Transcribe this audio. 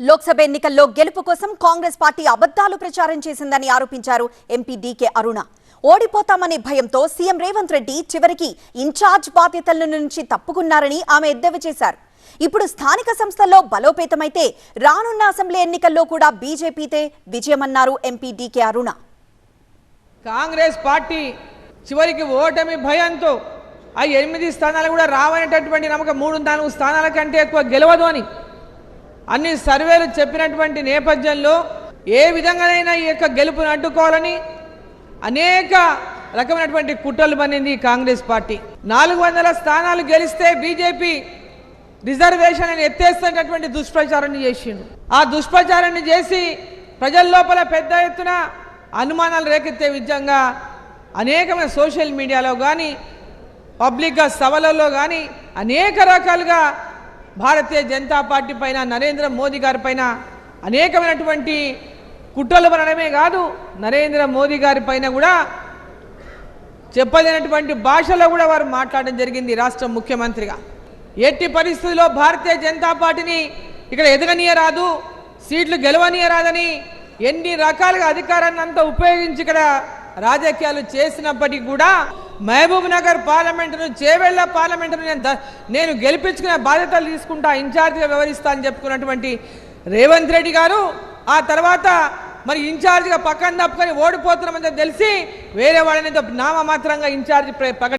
లోక్సభ ఎన్నికల్లో గెలుపు కోసం కాంగ్రెస్ పార్టీ అబద్ధాలు ప్రచారం చేసిందని ఆరోపించారు ఎంపీ డీకే అరుణ. ఓడిపోతామనే భయంతో సీఎం రేవంత్ రెడ్డి చివరికి ఇన్ఛార్జ్ బాధ్యతల నుంచి తప్పుకున్నారని ఆమె ఎద్దేవా చేశారు. ఇప్పుడు స్థానిక సంస్థల్లో బలోపేతమైతే రానున్న అసెంబ్లీ ఎన్నికల్లో కూడా బీజేపీతే విజయమన్నారు MP DK Aruna. Congress party చివరికి ఓటమి భయంతో ఆ ఎనిమిది స్థానాలు కూడా రావనేటటువంటి నమ్మకం మూడు నాలుగు స్థానాల కంటే ఎక్కువ గెలవదు అని అన్ని సర్వేలు చెప్పినటువంటి నేపథ్యంలో ఏ విధంగానైనా ఈ యొక్క గెలుపును అడ్డుకోవాలని అనేక రకమైనటువంటి కుట్రలు పన్నింది కాంగ్రెస్ పార్టీ. నాలుగు వందల స్థానాలు గెలిస్తే బీజేపీ రిజర్వేషన్ అని ఎత్తేస్తున్నటువంటి దుష్ప్రచారాన్ని చేసిండు. ఆ దుష్ప్రచారాన్ని చేసి ప్రజల లోపల పెద్ద ఎత్తున అనుమానాలు రేకెత్తే విధంగా అనేకమైన సోషల్ మీడియాలో కానీ పబ్లిక్గా సభలలో కానీ అనేక రకాలుగా భారతీయ జనతా పార్టీ పైన నరేంద్ర మోదీ గారి పైన అనేకమైనటువంటి కుట్రలు పడడమే కాదు నరేంద్ర మోదీ గారి పైన కూడా చెప్పలేనటువంటి భాషలో కూడా వారు మాట్లాడడం జరిగింది రాష్ట్ర ముఖ్యమంత్రిగా. ఎట్టి పరిస్థితుల్లో భారతీయ జనతా పార్టీని ఇక్కడ ఎదగనీయరాదు సీట్లు గెలవనీయరాదని ఎన్ని రకాలుగా అధికారాన్ని అంతా ఉపయోగించి ఇక్కడ రాజకీయాలు చేసినప్పటికీ కూడా మహబూబ్ నగర్ పార్లమెంటును చేవెళ్ళ పార్లమెంటును నేను నేను గెలిపించుకునే బాధ్యతలు తీసుకుంటా ఇన్ఛార్జిగా వ్యవహరిస్తా అని చెప్పుకున్నటువంటి రేవంత్ రెడ్డి గారు ఆ తర్వాత మరి ఇన్ఛార్జిగా పక్కన తప్పుకొని ఓడిపోతున్నామని తెలిసి వేరే వాళ్ళని నామమాత్రంగా ఇన్ఛార్జి ప్ర- ప్రకటి